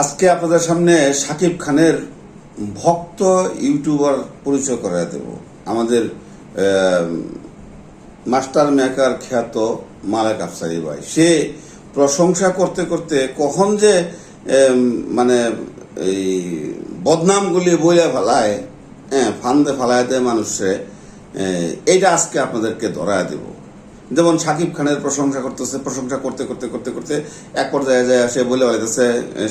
আজকে আপনাদের সামনে সাকিব খানের ভক্ত ইউটিউবার পরিচয় করে দেব। আমাদের মাস্টার মেকার খ্যাত মালেক আফসারি ভাই। সে প্রশংসা করতে করতে কখন যে মানে এই বদনামগুলি বইয়া ফেলায় হ্যাঁ ফান্দে ফেলায় দেয় মানুষে এইটা আজকে আপনাদেরকে ধরায় দেব। যেমন সাকিব খানের প্রশংসা করতেছে, প্রশংসা করতে করতে করতে করতে এক পর্যায়ে যায় আসে, বলে হয়েছে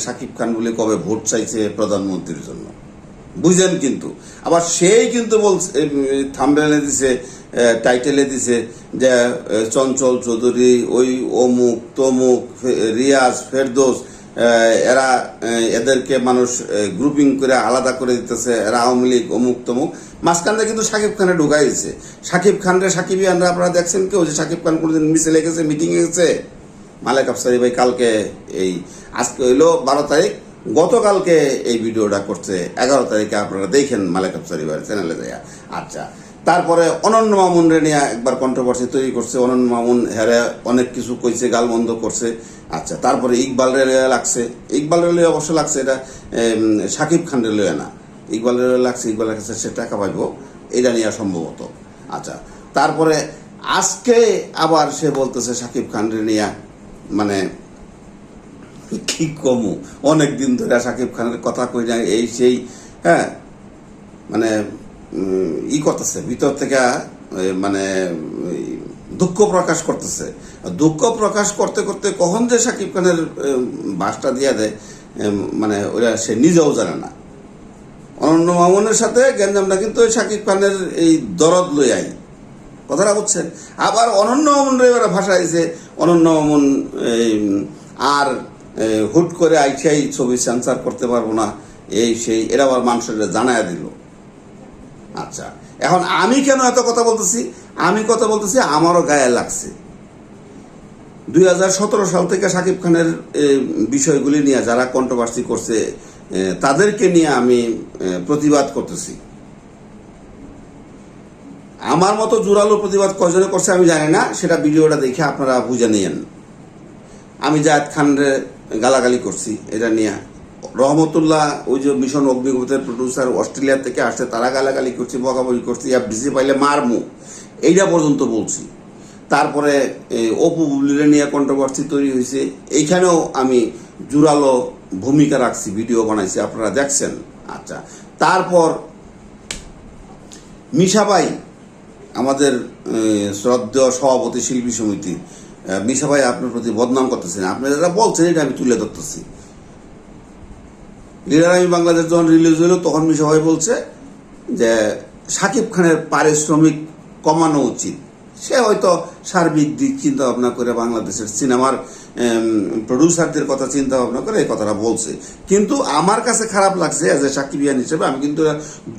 সাকিব খান বলে কবে ভোট চাইছে প্রধানমন্ত্রীর জন্য? বুঝলেন কিন্তু। আবার সেই কিন্তু বলছে থামবেলে দিছে টাইটেলে দিছে যে চঞ্চল চৌধুরী, ওই অমুক, তমুক রিয়াজ, ফেরদোস এরা এদেরকে মানুষ গ্রুপিং করে আলাদা করে দিতেছে। এরা আওয়ামী লীগ, অমুক তমুক। মাঝখানটা কিন্তু সাকিব খানে ঢুকাই দিছে। সাকিব খানরে সাকিবিয়ানরা আপনারা দেখছেন কেউ যে সাকিব খান কোনোদিন মিছিলে গেছে মিটিংয়ে গেছে? মালেক আফসারি ভাই কালকে এই, আজকে হইল বারো তারিখ। গতকালকে এই ভিডিওটা করছে। এগারো তারিখে আপনারা দেখেন মালেক আফসারি ভাইয়ের চ্যানেলে যায় আচ্ছা তারপরে অনন্য মামুন রে নিয়ে একবার কন্ট্রোভার্সি তৈরি করছে। অনন্য মামুন হেরে অনেক কিছু কইছে গালমন্দ করছে। আচ্ছা তারপরে ইকবাল রে লইয়া লাগছে। ইকবাল রে লইয়া অবশ্য লাগছে এটা সাকিব খান রে লইয়া না। ইকবাল রে লইয়া লাগছে, ইকবালের কাছে সে টাকা পাইব, এটা নিয়ে সম্ভবত। আচ্ছা তারপরে আজকে আবার সে বলতেছে সাকিব খান নিয়ে মানে কি কমু? অনেক দিন ধরে সাকিব খানের কথা কই না এই সেই হ্যাঁ মানে ই করতেছে, ভিতর থেকে মানে দুঃখ প্রকাশ করতেছে। দুঃখ প্রকাশ করতে করতে কখন যে সাকিব খানের বাসটা দিয়া দেয় মানে ওরা সে নিজেও জানে না। অনন্য মামুনের সাথে গেঞ্জামটা কিন্তু ওই সাকিব খানের এই দরদ লই আই কথাটা বুঝছেন? আবার অনন্য মামুন রে এবার ভাষা আইছে অনন্য মামুন আর হুট করে আইসাই ছবি সেন্সার করতে পারব না, এই সেই, এরা আবার মানুষের জানায় দিল। আচ্ছা এখন আমি কেন এত কথা বলতেছি? আমি কথা বলতেছি, আমারও গায়ে লাগছে। দুই হাজার সতেরো সাল থেকে সাকিব খানের বিষয়গুলি নিয়ে যারা কন্ট্রোভার্সি করছে তাদেরকে নিয়ে আমি প্রতিবাদ করতেছি। আমার মতো জোরালো প্রতিবাদ কয়জনে করছে আমি জানি না, সেটা ভিডিওটা দেখে আপনারা বুঝে নিয়েন। আমি জায়দ খানরে গালাগালি করছি, এটা নিয়ে রহমতুল্লাহ, ওই যে মিশন অগ্নিগতের প্রডিউসার অস্ট্রেলিয়া থেকে আসছে, তারা গালাগালি করছি, বকাবকি করছি এফডিসি পাইলে মারমু। এইটা পর্যন্ত বলছি। তারপরে অপু বুবলিরে নিয়ে কন্ট্রোভার্সি তৈরি হয়েছে এইখানেও আমি জোরালো ভূমিকা রাখছি, ভিডিও বানাইছি, আপনারা দেখছেন। আচ্ছা তারপর মিশাবাই আমাদের শ্রদ্ধেয় সভাপতি শিল্পী সমিতি মিশাবাই আপনার প্রতি বদনাম করতেছেন। আপনি যারা বলছেন, এটা আমি তুলে ধরতেছি। লিডার বাংলাদেশ যখন রিলিজ হলো, তখন মিশাবাই বলছে যে, সাকিব খানের পারিশ্রমিক কমানো উচিত। সে হয়তো সার্বিক দিক চিন্তা ভাবনা করে বাংলাদেশের সিনেমার প্রডিউসারদের কথা চিন্তা ভাবনা করে এই কথাটা বলছে। কিন্তু আমার কাছে খারাপ লাগছে অ্যাজ এ সাকিবিয়ান হিসেবে, আমি কিন্তু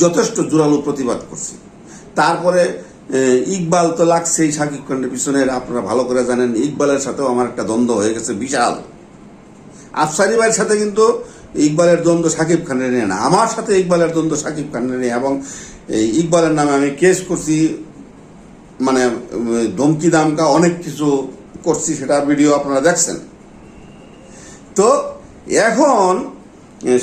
যথেষ্ট জোরালো প্রতিবাদ করছি। তারপরে ইকবাল তো লাগছেই সাকিব খানের পিছনে, আপনারা ভালো করে জানেন, ইকবালের সাথেও আমার একটা দ্বন্দ্ব হয়ে গেছে বিশাল। আফসারি ভাইয়ের সাথে কিন্তু ইকবালের দ্বন্দ্ব সাকিব খানের নিয়ে না। আমার সাথে ইকবালের দ্বন্দ্ব সাকিব খানের নিয়ে এবং এই ইকবালের নামে আমি কেস করছি মানে ধমকি দামকা অনেক কিছু করছি সেটা ভিডিও আপনারা দেখছেন। তো এখন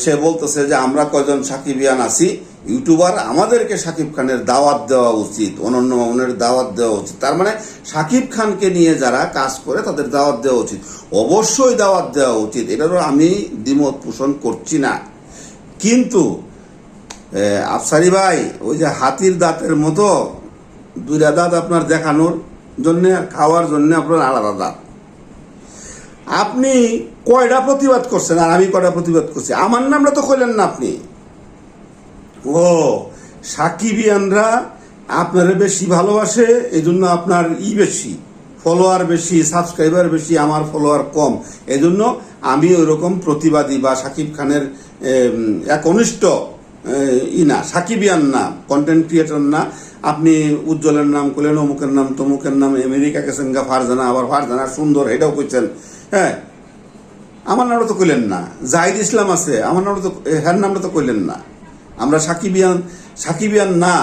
সে বলতেছে যে আমরা কয়জন সাকিবিয়ান আছি ইউটিউবার আমাদেরকে সাকিব খানের দাওয়াত দেওয়া উচিত, অনন্য মামুনের দাওয়াত দেওয়া উচিত। তার মানে সাকিব খানকে নিয়ে যারা কাজ করে তাদের দাওয়াত দেওয়া উচিত। অবশ্যই দাওয়াত দেওয়া উচিত। এটারও আমি দ্বিমত পোষণ করছি না। কিন্তু আফসারি ভাই, ওই যে হাতির দাঁতের মতো দুইটা দাঁত আপনার দেখানোর জন্য আর খাওয়ার জন্য আপনার আলাদা দাঁত। আপনি কয়টা প্রতিবাদ করছেন? আর আমি কয়টা প্রতিবাদ করছি? আমার নামটা তো কইলেন না আপনি। ও, সাকিবিয়ানরা আপনারা বেশি ভালোবাসে এই জন্য আপনার ই বেশি, ফলোয়ার বেশি, সাবস্ক্রাইবার বেশি, আমার ফলোয়ার কম। এই জন্য আমি ওই রকম প্রতিবাদী বা সাকিব খানের একনিষ্ঠ ই না, সাকিবিয়ান না কন্টেন্ট ক্রিয়েটর না। আপনি উজ্জ্বলের নাম করলেন, অমুকের নাম, তমুকের নাম, আমেরিকা গেছেন গা, ফারজানা, আবার ফারজানা সুন্দর, এটাও কইছেন। হ্যাঁ আমার নামটা তো কইলেন না। জাহিদ ইসলাম আছে, আমার নামটা তো হ্যার নামটা তো কইলেন না। আমরা সাকিবিয়ান সাকিবিয়ান না।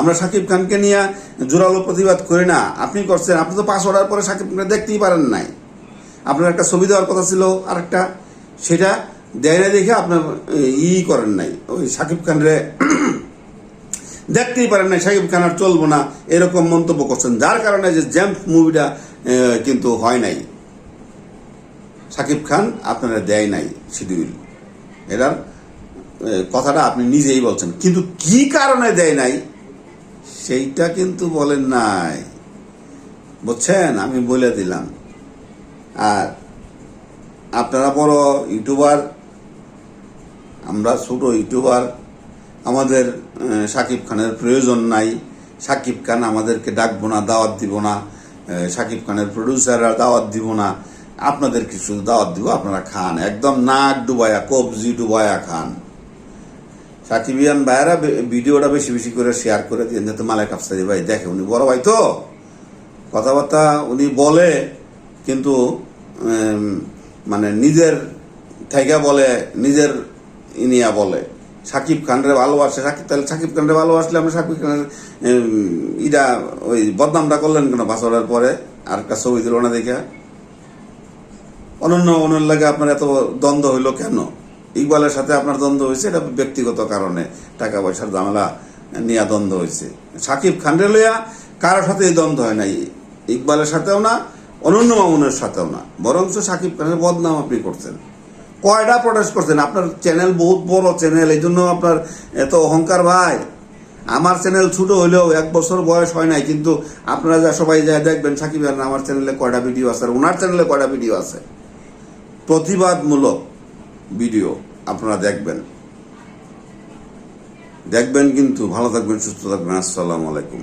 আমরা সাকিব খানকে নিয়ে জোরালো প্রতিবাদ করি না। আপনি করছেন, আপনি তো পাঁচ অর্ডার পরে সাকিব খানকে দেখতেই পারেন নাই। আপনার একটা ছবি দেওয়ার কথা ছিল আরেকটা, সেটা দেয় না দেখে আপনার ই করেন নাই। ওই সাকিব খানরে দেখতেই পারেন না সাকিব খান আর চলবো না, এরকম মন্তব্য করছেন, যার কারণে যে জ্যাম্প মুভিটা কিন্তু হয় নাই। সাকিব খান আপনারা দেয় নাই শিডিউল। এটার কথাটা আপনি নিজেই বলছেন। কিন্তু কি কারণে দেয় নাই, সেইটা কিন্তু বলেন নাই। বুঝছেন? আমি বলে দিলাম। আর আপনারা বড় ইউটিউবার, আমরা ছোট ইউটিউবার, আমাদের সাকিব খানের প্রয়োজন নাই। সাকিব খান আমাদেরকে ডাকবো না, দাওয়াত দিব না। সাকিব খানের প্রডিউসাররা দাওয়াত দিব না। আপনাদেরকে শুধু দাওয়াত দিব, আপনারা খান। একদম নাক ডুবায়া, কবজি ডুবায়া খান। সাকিবিয়ান ভাইয়েরা ভিডিওটা বেশি বেশি করে শেয়ার করে দিন যাতে মালাক আফসারি ভাই, দেখে উনি বড় ভাই তো? কথাবার্তা উনি বলে, কিন্তু মানে নিজের থেকে বলে, নিজের ইনিয়া বলে। সাকিব খানরে ভালোবাসে, সাকিব তাহলে সাকিব খানরে ভালোবাসলে আমরা সাকিব খানের ইটা ওই বদনামটা করলেন কেন বাসরের পরে? আর একটা ছবি দিল না দেখে অনন্য অনন্য লাগে আপনার এত দ্বন্দ্ব হইল কেন? ইকবালের সাথে আপনার দ্বন্দ্ব হয়েছে? এটা ব্যক্তিগত কারণে টাকা পয়সার ঝামেলা নিয়ে দ্বন্দ্ব হয়েছে। সাকিব খানরে লইয়া কারোর সাথে এই দ্বন্দ্ব হয় নাই। ইকবালের সাথেও না, অনন্য মামুনের সাথেও না। বরঞ্চ সাকিব খানের বদনাম আপনি করছেন। কয়টা প্রটেস্ট করছেন? আপনার চ্যানেল বহুত বড় চ্যানেল, এই জন্য আপনার এত অহংকার ভাই। আমার চ্যানেল ছোট হলেও এক বছর বয়স হয় নাই, কিন্তু আপনারা যা সবাই যা দেখবেন, সাকিব খান আমার চ্যানেলে কয়টা ভিডিও আছে? আর ওনার চ্যানেলে কয়টা ভিডিও আছে? প্রতিবাদমূলক ভিডিও। আপনারা দেখবেন। দেখবেন কিন্তু ভালো থাকবেন সুস্থ থাকবেন। আসসালামু আলাইকুম।